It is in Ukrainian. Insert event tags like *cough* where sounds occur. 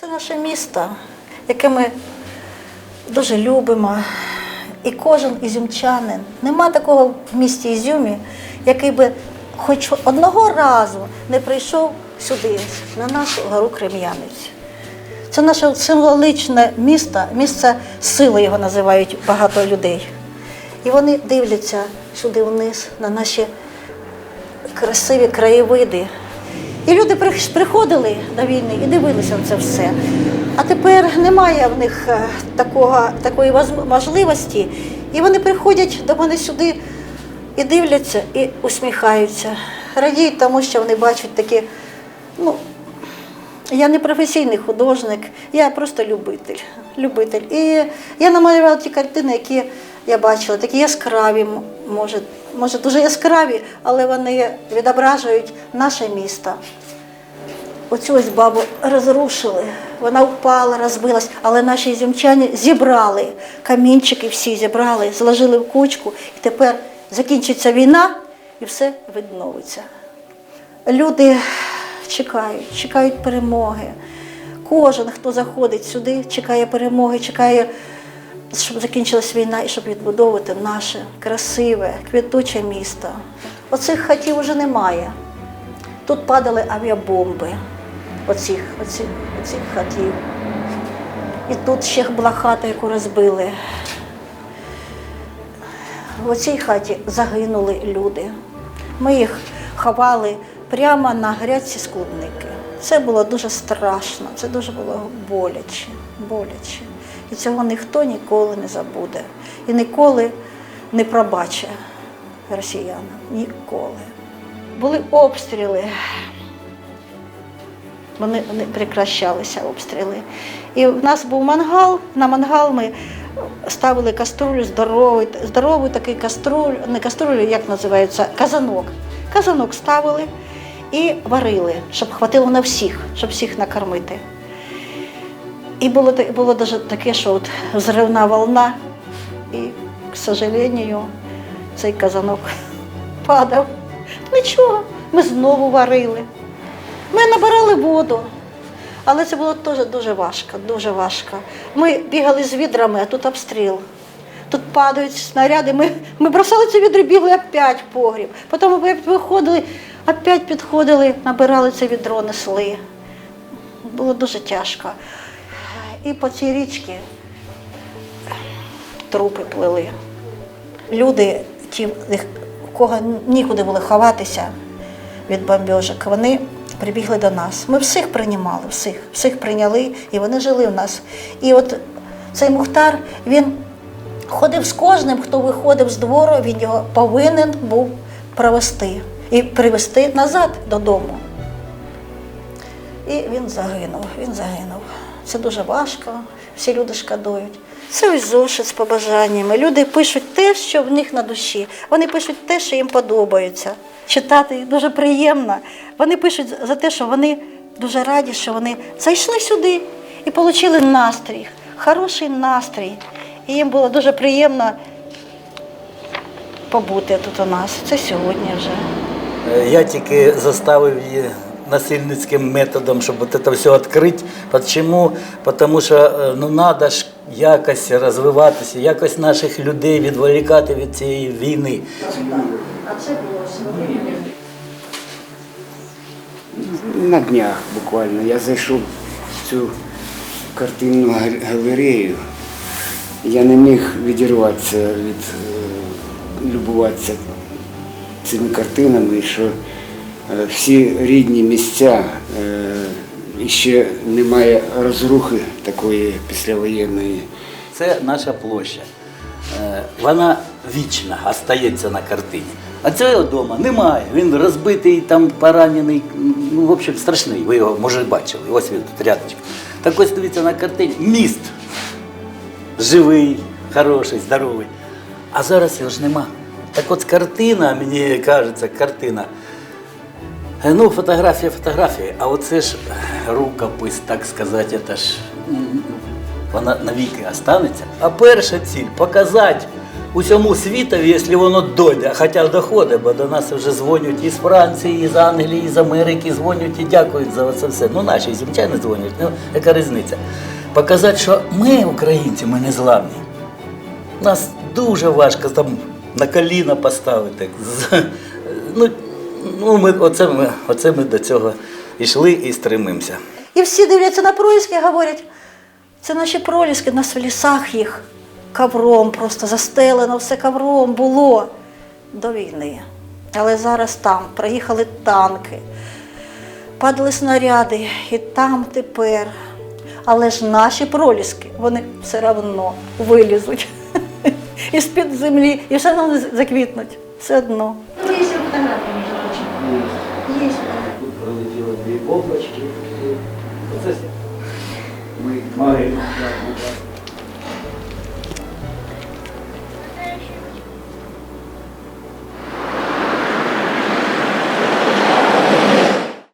Це наше місто, яке ми дуже любимо. І кожен ізюмчанин, нема такого в місті Ізюмі, який би хоч одного разу не прийшов сюди, на нашу гору Крем'янець. Це наше символичне місто, місце сили його називають багато людей. І вони дивляться сюди вниз на наші красиві краєвиди. І люди прих- приходили до війни і дивилися на це все. А тепер немає в них е, такого, такої можливості. І вони приходять до мене сюди і дивляться, і усміхаються. Радіють тому, що вони бачать такі, ну, я не професійний художник, я просто любитель. любитель. І я намалювала ті картини, які я бачила, такі яскраві, може, може дуже яскраві, але вони відображують наше місто. Оцю ось бабу розрушили, вона впала, розбилась, але наші зімчані зібрали камінчики, всі зібрали, зложили в кучку, і тепер закінчиться війна і все відновиться. Люди чекають, чекають перемоги. Кожен, хто заходить сюди, чекає перемоги, чекає, щоб закінчилась війна і щоб відбудовувати наше красиве, квітуче місто. Оцих хатів вже немає. Тут падали авіабомби, оцих, оцих, оцих хатів. І тут ще була хата, яку розбили. В цій хаті загинули люди. Ми їх ховали прямо на грядці складники. Це було дуже страшно, це дуже було боляче, боляче. І цього ніхто ніколи не забуде. І ніколи не пробачить росіянам. Ніколи. Були обстріли. Вони не прекращалися обстріли. І в нас був мангал. На мангал ми ставили каструлю, здоровий, здоровий такий каструль, не каструлю, як називається, казанок. Казанок ставили і варили, щоб хватило на всіх, щоб всіх накормити. І було, та- було даже таке, що от взривна волна, і, к сожалению, цей казанок *laughs* падав. Нічого, ми знову варили. Ми набирали воду, але це було теж дуже важко, дуже важко. Ми бігали з відрами, а тут обстріл. Тут падають снаряди. Ми, ми бросали ці відри, бігли опять в погріб. Потім ми виходили, опять підходили, набирали це відро, несли. Було дуже тяжко. І по цій річці трупи плили. Люди, ті, у кого нікуди було ховатися від бомбіжок, вони прибігли до нас. Ми всіх приймали, всіх, всіх прийняли, і вони жили в нас. І от цей Мухтар, він ходив з кожним, хто виходив з двору, він його повинен був провести і привезти назад додому. І він загинув, він загинув. Це дуже важко, всі люди шкодують. Це ось зошит з побажаннями. Люди пишуть те, що в них на душі. Вони пишуть те, що їм подобається. Читати їх дуже приємно. Вони пишуть за те, що вони дуже раді, що вони зайшли сюди і отримали настрій, хороший настрій. І їм було дуже приємно побути тут у нас. Це сьогодні вже. Е, Я тільки заставив її насильницьким методом, щоб от це все відкрити. Чому? Тому що е, ну, треба ж якось розвиватися, якось наших людей відволікати від цієї війни. На днях буквально я зайшов в цю картинну галерею. Я не міг відірватися від е, любуватися цими картинами, що всі рідні місця е, і ще немає розрухи такої післявоєнної. Це наша площа. Е, Вона вічна, остається на картині. А цього вдома немає. Він розбитий, там поранений, ну, в общем, страшний. Ви його, може, бачили. Ось він тут рядочок. Так ось дивіться на картині. Міст. Живий, хороший, здоровий. А зараз його ж нема. Так от картина, мені кажеться, картина. Е, Ну, фотографія, фотографія, а оце ж рукопис, так сказати, це ж вона навіки останеться. А перша ціль показати усьому світові, якщо воно дойде, хоча доходить, бо до нас вже дзвонять із Франції, із Англії, із Америки, дзвонять і дякують за це все. Ну, наші зімчани дзвонять, ну яка різниця? Показати, що ми, українці, ми не зламні. Нас дуже важко там на коліна поставити. Ну, ну ми, оце, ми, оце ми до цього йшли і стремимося. І всі дивляться на проліски і говорять, це наші проліски, нас в лісах їх ковром, просто застелено, все ковром було до війни. Але зараз там приїхали танки, падали снаряди, і там тепер. Але ж наші проліски, вони все одно вилізуть *laughs* із-під землі і все одно заквітнуть. Все одно. Бомбочки. Оце ми маємо.